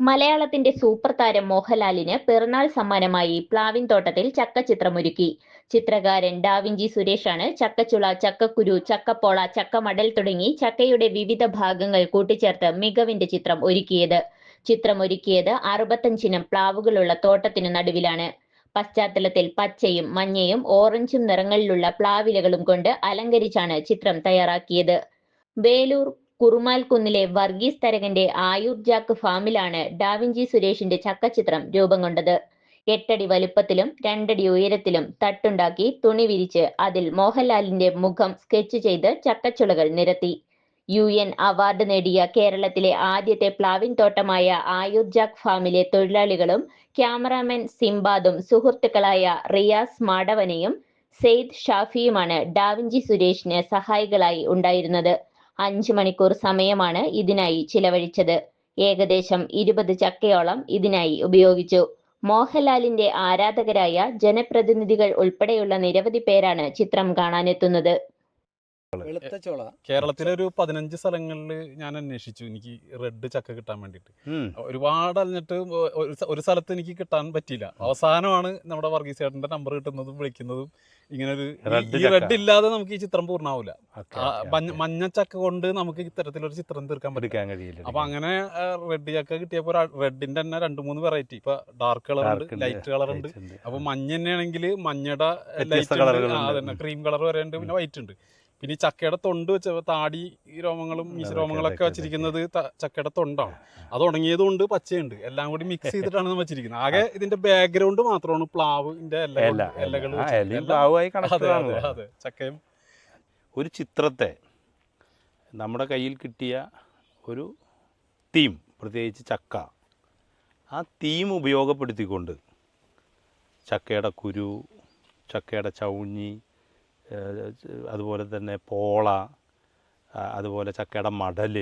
മലയാളത്തിന്റെ സൂപ്പർ താരം മോഹൻലാലിന് പിറന്നാൾ സമ്മാനമായി പ്ലാവിൻ തോട്ടത്തിൽ ചക്ക ചിത്രമൊരുക്കി. ചിത്രകാരൻ ഡാവിഞ്ചി സുരേഷാണ് ചക്കച്ചുള ചക്കക്കുരു ചക്കപ്പോള ചക്കമടൽ തുടങ്ങി ചക്കയുടെ വിവിധ ഭാഗങ്ങൾ കൂട്ടിച്ചേർത്ത് മികവിന്റെ ചിത്രം ഒരുക്കിയത്. ചിത്രമൊരുക്കിയത് അറുപത്തഞ്ചിനം പ്ലാവുകളുള്ള തോട്ടത്തിനു നടുവിലാണ്. പശ്ചാത്തലത്തിൽ പച്ചയും മഞ്ഞയും ഓറഞ്ചും നിറങ്ങളിലുള്ള പ്ലാവിലകളും കൊണ്ട് അലങ്കരിച്ചാണ് ചിത്രം തയ്യാറാക്കിയത്. വേലൂർ കുറുമാൽക്കുന്നിലെ വർഗീസ് തരകന്റെ ആയൂർ ജാക്ക് ഫാമിലാണ് ഡാവിഞ്ചി സുരേഷിന്റെ ചക്കച്ചിത്രം രൂപം കൊണ്ടത്. എട്ടടി വലുപ്പത്തിലും രണ്ടടി ഉയരത്തിലും തട്ടുണ്ടാക്കി തുണി വിരിച്ച് അതിൽ മോഹൻലാലിന്റെ മുഖം സ്കെച്ച് ചെയ്ത് ചക്കച്ചുളകൾ നിരത്തി. യു എൻ അവാർഡ് നേടിയ കേരളത്തിലെ ആദ്യത്തെ പ്ലാവിൻ തോട്ടമായ ആയൂർ ജാക്ക് ഫാമിലെ തൊഴിലാളികളും ക്യാമറാമാൻ സിംബാദും സുഹൃത്തുക്കളായ റിയാസ് മാടവനെയും സെയ്ദ് ഷാഫിയുമാണ് ഡാവിഞ്ചി സുരേഷിന് സഹായികളായി ഉണ്ടായിരുന്നത്. അഞ്ച് മണിക്കൂർ സമയമാണ് ഇതിനായി ചിലവഴിച്ചത്. ഏകദേശം ഇരുപത് ചക്കയോളം ഇതിനായി ഉപയോഗിച്ചു. മോഹൻലാലിന്റെ ആരാധകരായ ജനപ്രതിനിധികൾ ഉൾപ്പെടെയുള്ള നിരവധി പേരാണ് ചിത്രം കാണാനെത്തുന്നത്. കേരളത്തിലെ ഒരു പതിനഞ്ച് സ്ഥലങ്ങളിൽ ഞാൻ അന്വേഷിച്ചു. എനിക്ക് റെഡ് ചക്ക കിട്ടാൻ വേണ്ടിട്ട്. ഒരുപാട് അലഞ്ഞിട്ട് ഒരു സ്ഥ- സ്ഥലത്ത് എനിക്ക് കിട്ടാൻ പറ്റിയില്ല. അവസാനമാണ് നമ്മുടെ വർഗീസ് ചേട്ടന്റെ നമ്പർ കിട്ടുന്നതും വിളിക്കുന്നതും ഇങ്ങനെ ഒരു ഈ റെഡ് ഇല്ലാതെ നമുക്ക് ഈ ചിത്രം പൂർണമാവില്ല മഞ്ഞ- ചക്ക കൊണ്ട് നമുക്ക് ഇത്തരത്തിലൊരു ചിത്രം തീർക്കാൻ പറ്റിക്കാൻ കഴിയില്ല അപ്പൊ അങ്ങനെ റെഡ് ചക്ക കിട്ടിയപ്പോൾ റെഡിന്റെ തന്നെ രണ്ട് മൂന്ന് വെറൈറ്റി ഇപ്പൊ ഡാർക്ക് കളർ ഉണ്ട് ലൈറ്റ് കളർ ഉണ്ട്. അപ്പൊ മഞ്ഞ തന്നെയാണെങ്കിൽ മഞ്ഞയുടെ ലൈറ്റ് ക്രീം കളർ വരെ ഉണ്ട് പിന്നെ വൈറ്റ് ഉണ്ട്. പിന്നെ ഈ ചക്കയുടെ തൊണ്ട് വെച്ച താടി രോമങ്ങളും മീശ അതൊക്കെ, രോമങ്ങളൊക്കെ വെച്ചിരിക്കുന്നത് ചക്കയുടെ തൊണ്ടാണ്. അത് ഉണങ്ങിയതുകൊണ്ട് പച്ചയുണ്ട്. എല്ലാം കൂടി മിക്സ് ചെയ്തിട്ടാണ് നമ്മൾ വെച്ചിരിക്കുന്നത്. ആകെ ഇതിന്റെ ബാക്ക്ഗ്രൗണ്ട് മാത്രമാണ് പ്ലാവിന്റെ ചക്കയും. ഒരു ചിത്രത്തെ നമ്മുടെ കയ്യിൽ കിട്ടിയ ഒരു തീം പ്രത്യേകിച്ച് ചക്ക. ആ തീം ഉപയോഗപ്പെടുത്തിക്കൊണ്ട് ചക്കയുടെ കുരു ചക്കയുടെ ചൗഞ്ഞി അതുപോലെ തന്നെ പോള അതുപോലെ ചക്കയുടെ മടൽ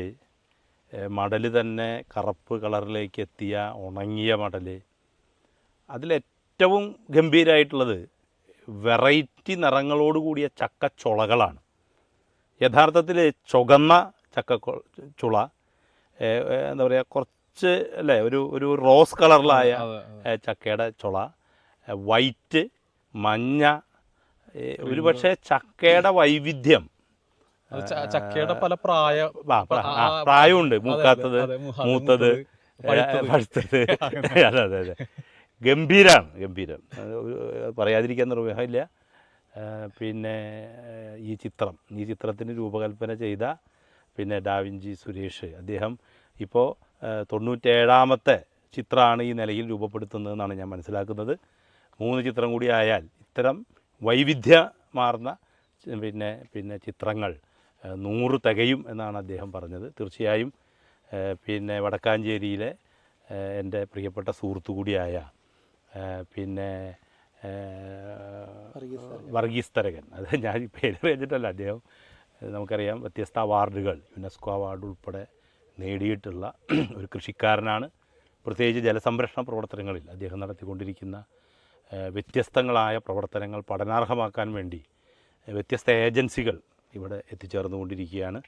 മടൽ തന്നെ കറുപ്പ് കളറിലേക്ക് എത്തിയ ഉണങ്ങിയ മടൽ അതിലേറ്റവും ഗംഭീരമായിട്ടുള്ളത് വെറൈറ്റി നിറങ്ങളോട് കൂടിയ ചക്കച്ചുളകളാണ്. യഥാർത്ഥത്തിൽ ചുകന്ന ചക്ക ചുള എന്താ പറയുക കുറച്ച് അല്ലേ ഒരു ഒരു റോസ് കളറിലായ ചക്കയുടെ ചുള വൈറ്റ് മഞ്ഞ ഒരു പക്ഷേ ചക്കയുടെ വൈവിധ്യം. ചക്കയുടെ പല പ്രായ പ്രായമുണ്ട്. മൂക്കാത്തത് മൂത്തത് പഴുത്തത്. അതെ അതെ അതെ ഗംഭീരാണ് ഗംഭീരം. പറയാതിരിക്കാൻ നിർവഹമില്ല. പിന്നെ ഈ ചിത്രം ഈ ചിത്രത്തിന് രൂപകൽപ്പന ചെയ്ത പിന്നെ ഡാവിഞ്ചി സുരേഷ്. അദ്ദേഹം ഇപ്പോൾ തൊണ്ണൂറ്റേഴാമത്തെ ചിത്രമാണ് ഈ നിലയിൽ രൂപപ്പെടുത്തുന്നതെന്നാണ് ഞാൻ മനസ്സിലാക്കുന്നത്. മൂന്ന് ചിത്രം കൂടി ആയാൽ ഇത്തരം വൈവിധ്യമാർന്ന പിന്നെ പിന്നെ ചിത്രങ്ങൾ നൂറ് തികയും എന്നാണ് അദ്ദേഹം പറഞ്ഞത്. തീർച്ചയായും പിന്നെ വടക്കാഞ്ചേരിയിലെ എന്റെ പ്രിയപ്പെട്ട സുഹൃത്തു കൂടിയായ പിന്നെ വർഗീസ് തരകൻ. അത് ഞാൻ പേര് കഴിഞ്ഞിട്ടല്ല അദ്ദേഹം നമുക്കറിയാം വ്യത്യസ്ത അവാർഡുകൾ യുനെസ്കോ അവാർഡ് ഉൾപ്പെടെ നേടിയിട്ടുള്ള ഒരു കൃഷിക്കാരനാണ്. പ്രത്യേകിച്ച് ജലസംരക്ഷണ പ്രവർത്തനങ്ങളിൽ അദ്ദേഹം നടത്തിക്കൊണ്ടിരിക്കുന്ന വ്യത്യസ്തങ്ങളായ പ്രവർത്തനങ്ങൾ പഠനാർഹമാക്കാൻ വേണ്ടി വ്യത്യസ്ത ഏജൻസികൾ ഇവിടെ എത്തിച്ചേർന്നുകൊണ്ടിരിക്കുകയാണ്.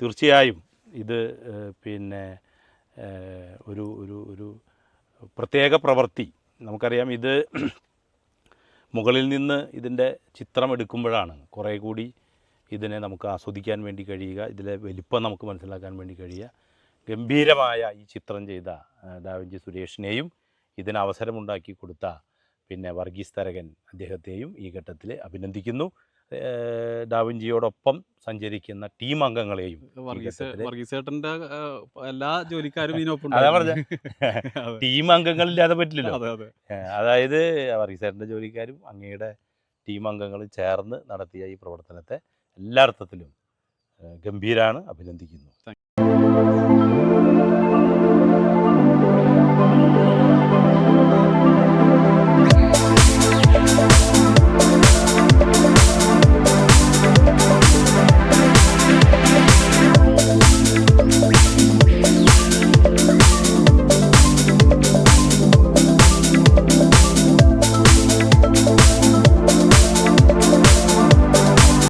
തീർച്ചയായും ഇത് പിന്നെ ഒരു ഒരു ഒരു പ്രത്യേക പ്രവൃത്തി. നമുക്കറിയാം ഇത് മുകളിൽ നിന്ന് ഇതിന്റെ ചിത്രം എടുക്കുമ്പോഴാണ് കുറേ കൂടി ഇതിനെ നമുക്ക് ആസ്വദിക്കാൻ വേണ്ടി കഴിയുക ഇതിലെ വലിപ്പം നമുക്ക് മനസ്സിലാക്കാൻ വേണ്ടി കഴിയുക. ഗംഭീരമായ ഈ ചിത്രം ചെയ്ത ഡാവിഞ്ചി സുരേഷിനെയും ഇതിന് അവസരമുണ്ടാക്കി കൊടുത്ത പിന്നെ വർഗീസ് തരകൻ അദ്ദേഹത്തെയും ഈ ഘട്ടത്തിൽ അഭിനന്ദിക്കുന്നു. ഡാവിഞ്ചിയോടൊപ്പം സഞ്ചരിക്കുന്ന ടീം അംഗങ്ങളെയും എല്ലാ ജോലിക്കാരും അതാ. ടീം അംഗങ്ങളില്ലാതെ പറ്റില്ലല്ലോ. അതെ അതെ. അതായത് വർഗീസേട്ടന്റെ ജോലിക്കാരും അങ്ങയുടെ ടീം അംഗങ്ങളും ചേർന്ന് നടത്തിയ ഈ പ്രവർത്തനത്തെ എല്ലാ അർത്ഥത്തിലും ഗംഭീരാണ്. അഭിനന്ദിക്കുന്നു.